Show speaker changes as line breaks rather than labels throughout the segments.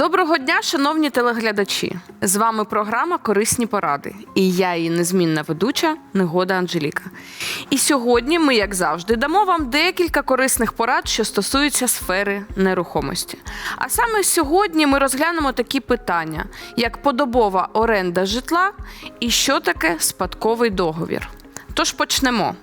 Доброго дня, шановні телеглядачі! З вами програма Корисні поради. І я її незмінна ведуча Негода Анжеліка. І сьогодні ми, як завжди, дамо вам декілька корисних порад, що стосуються сфери нерухомості. А саме сьогодні ми розглянемо такі питання, як подобова оренда житла і що таке спадковий договір. Тож почнемо.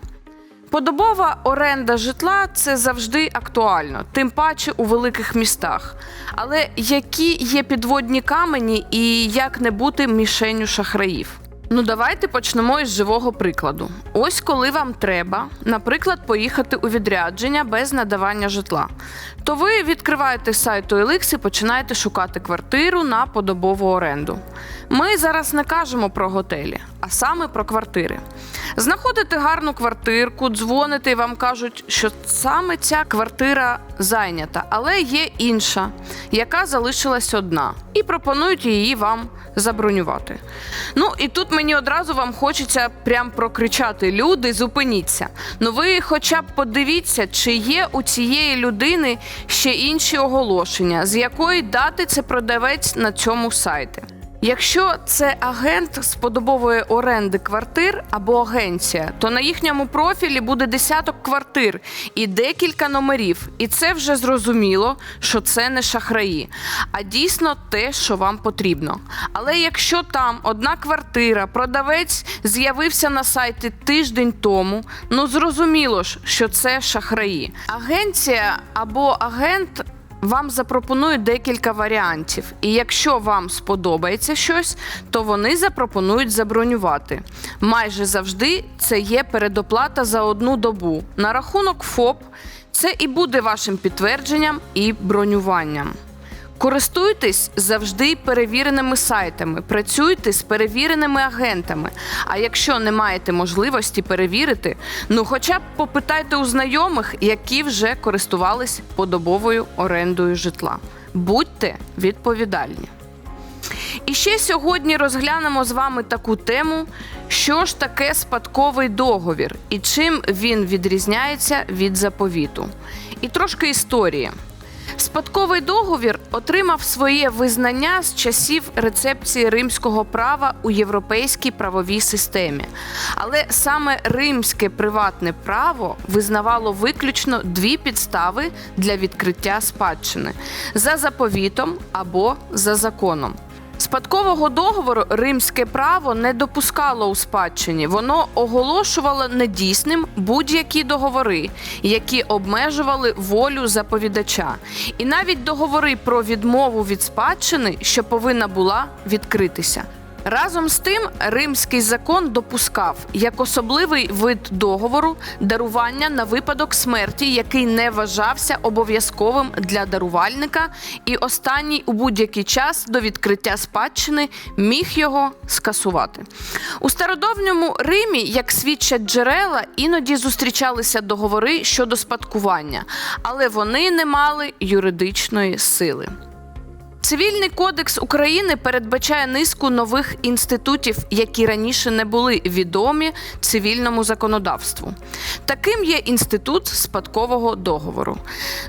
Подобова оренда житла це завжди актуально, тим паче у великих містах. Але які є підводні камені і як не бути мішенню шахраїв? Ну, давайте почнемо із живого прикладу. Ось коли вам треба, наприклад, поїхати у відрядження без надавання житла, то ви відкриваєте сайт OLX і починаєте шукати квартиру на подобову оренду. Ми зараз не кажемо про готелі, а саме про квартири. Знаходите гарну квартирку, дзвоните і вам кажуть, що саме ця квартира зайнята, але є інша, яка залишилась одна, і пропонують її вам забронювати. Ну і тут мені одразу вам хочеться прям прокричати: люди, зупиніться. Ну ви хоча б подивіться, чи є у цієї людини ще інші оголошення, з якої дати це продавець на цьому сайті. Якщо це агент з подобової оренди квартир або агенція, то на їхньому профілі буде десяток квартир і декілька номерів. І це вже зрозуміло, що це не шахраї, а дійсно те, що вам потрібно. Але якщо там одна квартира, продавець з'явився на сайті тиждень тому, ну зрозуміло ж, що це шахраї. Агенція або агент вам запропонують декілька варіантів, і якщо вам сподобається щось, то вони запропонують забронювати. Майже завжди це є передоплата за одну добу. На рахунок ФОП це і буде вашим підтвердженням і бронюванням. Користуйтесь завжди перевіреними сайтами, працюйте з перевіреними агентами. А якщо не маєте можливості перевірити, ну хоча б попитайте у знайомих, які вже користувались подобовою орендою житла. Будьте відповідальні. І ще сьогодні розглянемо з вами таку тему, що ж таке спадковий договір і чим він відрізняється від заповіту. І трошки історії. Спадковий договір отримав своє визнання з часів рецепції римського права у європейській правовій системі. Але саме римське приватне право визнавало виключно дві підстави для відкриття спадщини за заповітом або за законом. Спадкового договору римське право не допускало у спадщині. Воно оголошувало недійсним будь-які договори, які обмежували волю заповідача. І навіть договори про відмову від спадщини, що повинна була відкритися. Разом з тим, римський закон допускав як особливий вид договору дарування на випадок смерті, який не вважався обов'язковим для дарувальника, і останній у будь-який час до відкриття спадщини міг його скасувати. У стародавньому Римі, як свідчать джерела, іноді зустрічалися договори щодо спадкування, але вони не мали юридичної сили. Цивільний кодекс України передбачає низку нових інститутів, які раніше не були відомі цивільному законодавству. Таким є інститут спадкового договору.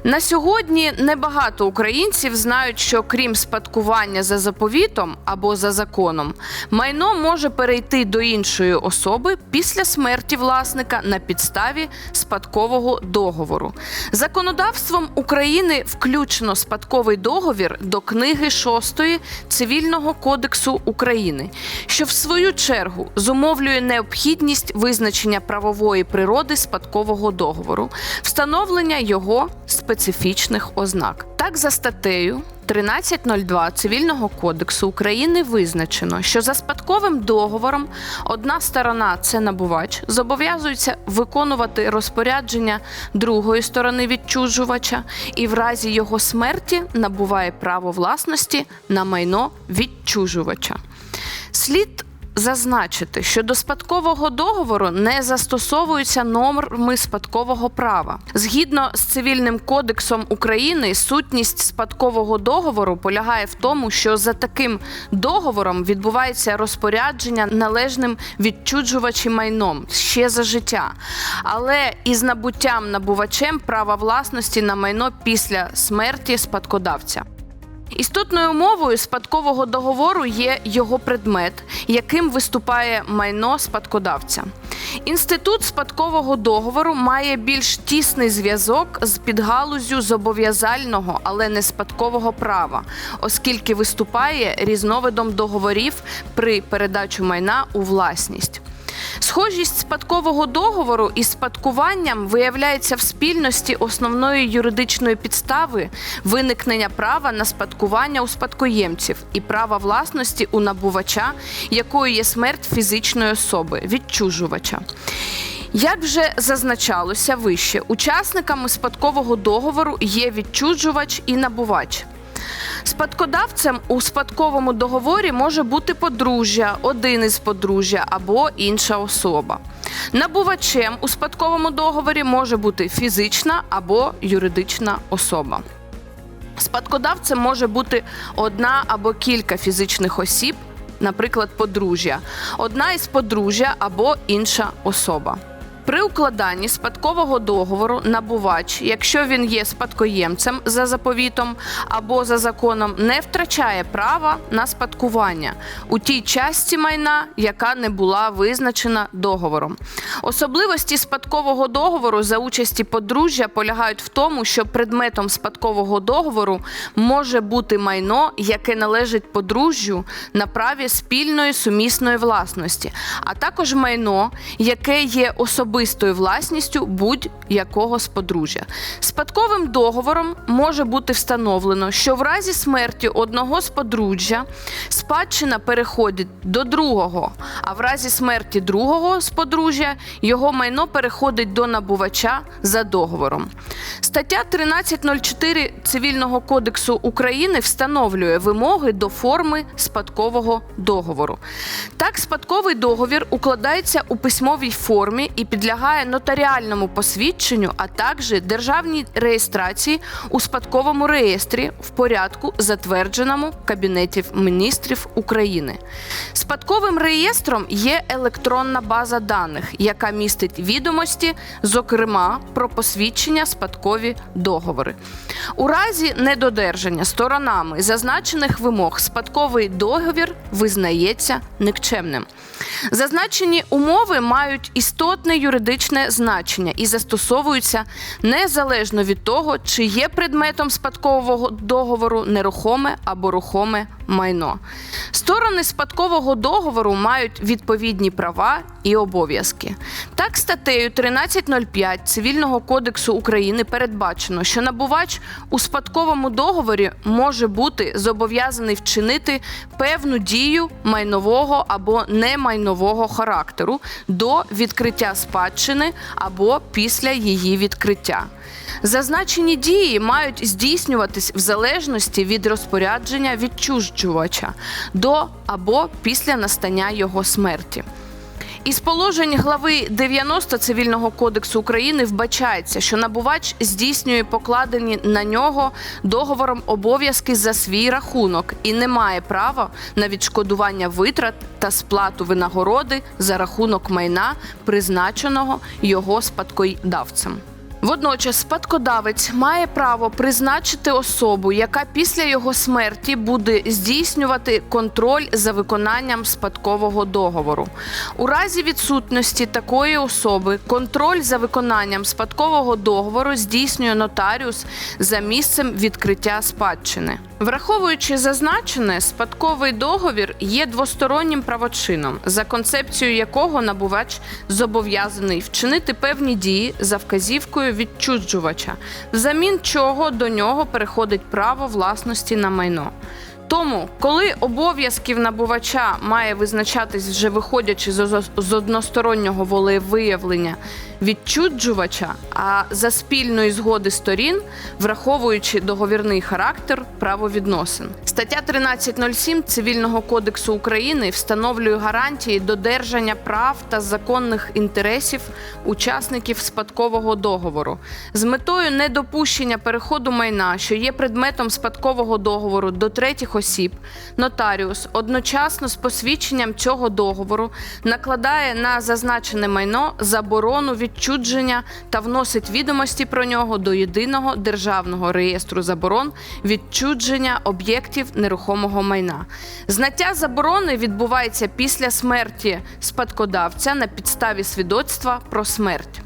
На сьогодні небагато українців знають, що крім спадкування за заповітом або за законом, майно може перейти до іншої особи після смерті власника на підставі спадкового договору. Законодавством України включено спадковий договір до книги 6 Цивільного кодексу України, що в свою чергу зумовлює необхідність визначення правової природи спадкового договору, встановлення його специфічних ознак. Так, за статтею 13.02 Цивільного кодексу України визначено, що за спадковим договором одна сторона це набувач, зобов'язується виконувати розпорядження другої сторони відчужувача і в разі його смерті набуває право власності на майно відчужувача. Слід Зазначити, що до спадкового договору не застосовуються норми спадкового права. Згідно з цивільним кодексом України, сутність спадкового договору полягає в тому, що за таким договором відбувається розпорядження належним відчуджувачі майном ще за життя, але із набуттям набувачем права власності на майно після смерті спадкодавця. Істотною умовою спадкового договору є його предмет, яким виступає майно спадкодавця. Інститут спадкового договору має більш тісний зв'язок з підгалузю зобов'язального, але не спадкового права, оскільки виступає різновидом договорів при передачу майна у власність. Схожість спадкового договору із спадкуванням виявляється в спільності основної юридичної підстави виникнення права на спадкування у спадкоємців і права власності у набувача, якою є смерть фізичної особи, відчужувача. Як вже зазначалося вище, учасниками спадкового договору є відчужувач і набувач. Спадкодавцем у спадковому договорі може бути подружжя, один із подружжя або інша особа. Набувачем у спадковому договорі може бути фізична або юридична особа. Спадкодавцем може бути одна або кілька фізичних осіб, наприклад, подружжя, одна із подружжя або інша особа. При укладанні спадкового договору набувач, якщо він є спадкоємцем за заповітом або за законом, не втрачає права на спадкування у тій часті майна, яка не була визначена договором. Особливості спадкового договору за участі подружжя полягають в тому, що предметом спадкового договору може бути майно, яке належить подружжю на праві спільної сумісної власності, а також майно, яке є особистою власністю будь-якого з подружжя. Спадковим договором може бути встановлено, що в разі смерті одного з подружжя спадщина переходить до другого, а в разі смерті другого з подружжя його майно переходить до набувача за договором. Стаття 1304 Цивільного кодексу України встановлює вимоги до форми спадкового договору. Так, спадковий договір укладається у письмовій формі і підлягає нотаріальному посвідченню, а також державній реєстрації у спадковому реєстрі в порядку, затвердженому Кабінетів міністрів України. Спадковим реєстром є електронна база даних, яка містить відомості, зокрема про посвідчення спадкові договори. У разі недодержання сторонами зазначених вимог спадковий договір визнається никчемним. Зазначені умови мають істотне юридичне значення і застосовуються незалежно від того, чи є предметом спадкового договору нерухоме або рухоме майно. Сторони спадкового договору мають відповідні права і обов'язки. Так, статтею 13.05 Цивільного кодексу України передбачено, що набувач у спадковому договорі може бути зобов'язаний вчинити певну дію майнового або немайнового характеру до відкриття спадщини або після її відкриття. Зазначені дії мають здійснюватись в залежності від розпорядження відчужувача до або після настання його смерті. Із положень глави 90 Цивільного кодексу України вбачається, що набувач здійснює покладені на нього договором обов'язки за свій рахунок і не має права на відшкодування витрат та сплату винагороди за рахунок майна, призначеного його спадкодавцем. Водночас спадкодавець має право призначити особу, яка після його смерті буде здійснювати контроль за виконанням спадкового договору. У разі відсутності такої особи контроль за виконанням спадкового договору здійснює нотаріус за місцем відкриття спадщини. Враховуючи зазначене, спадковий договір є двостороннім правочином, за концепцією якого набувач зобов'язаний вчинити певні дії за вказівкою відчужувача, взамін чого до нього переходить право власності на майно. Тому, коли обов'язків набувача має визначатись вже виходячи з одностороннього волевиявлення відчуджувача, а за спільної згоди сторін, враховуючи договірний характер правовідносин. Стаття 13.07 Цивільного кодексу України встановлює гарантії додержання прав та законних інтересів учасників спадкового договору з метою недопущення переходу майна, що є предметом спадкового договору до третіх осіб. Нотаріус одночасно з посвідченням цього договору накладає на зазначене майно заборону відчудження та вносить відомості про нього до єдиного державного реєстру заборон відчудження об'єктів нерухомого майна. Знаття заборони відбувається після смерті спадкодавця на підставі свідоцтва про смерть.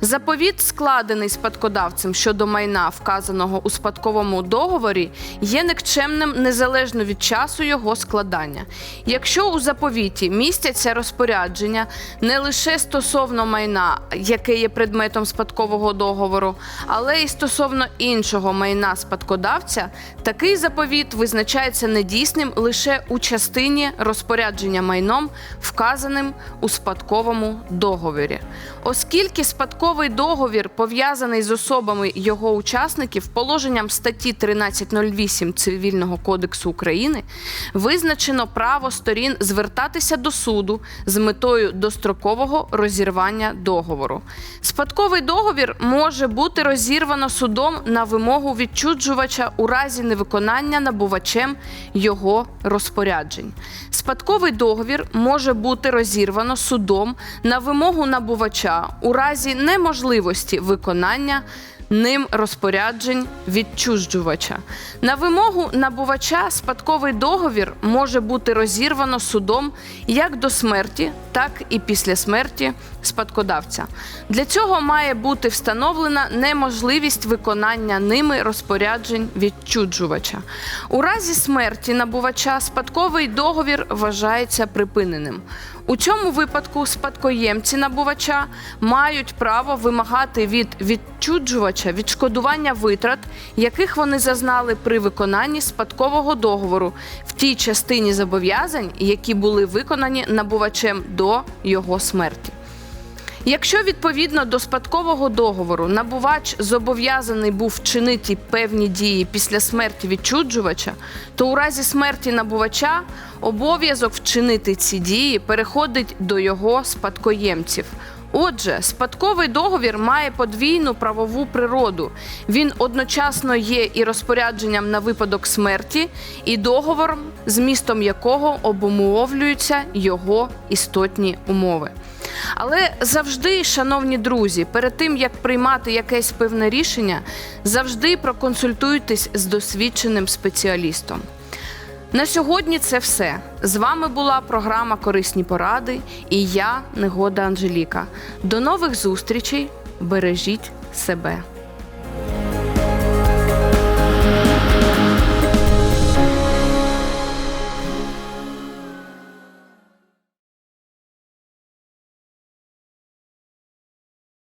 Заповіт, складений спадкодавцем щодо майна, вказаного у спадковому договорі, є никчемним незалежно від часу його складання. Якщо у заповіті містяться розпорядження не лише стосовно майна, яке є предметом спадкового договору, але й стосовно іншого майна спадкодавця, такий заповіт визначається недійсним лише у частині розпорядження майном, вказаним у спадковому договорі. Оскільки спадковий договір пов'язаний з особами його учасників положенням статті 1308 Цивільного кодексу України, визначено право сторін звертатися до суду з метою дострокового розірвання договору. Спадковий договір може бути розірвано судом на вимогу відчуджувача у разі невиконання набувачем його розпоряджень. Спадковий договір може бути розірвано судом на вимогу набувача у разі неможливості виконання ним розпоряджень відчужджувача. На вимогу набувача спадковий договір може бути розірвано судом як до смерті, так і після смерті спадкодавця. Для цього має бути встановлена неможливість виконання ними розпоряджень відчуджувача. У разі смерті набувача спадковий договір вважається припиненим. У цьому випадку спадкоємці набувача мають право вимагати від відчуджувача відшкодування витрат, яких вони зазнали при виконанні спадкового договору в тій частині зобов'язань, які були виконані набувачем до його смерті. Якщо відповідно до спадкового договору набувач зобов'язаний був вчинити певні дії після смерті відчуджувача, то у разі смерті набувача обов'язок вчинити ці дії переходить до його спадкоємців. Отже, спадковий договір має подвійну правову природу. Він одночасно є і розпорядженням на випадок смерті, і договором, змістом якого обумовлюються його істотні умови. Але завжди, шановні друзі, перед тим як приймати якесь певне рішення, завжди проконсультуйтесь з досвідченим спеціалістом. На сьогодні це все. З вами була програма Корисні поради і я, Негода Анжеліка. До нових зустрічей. Бережіть себе.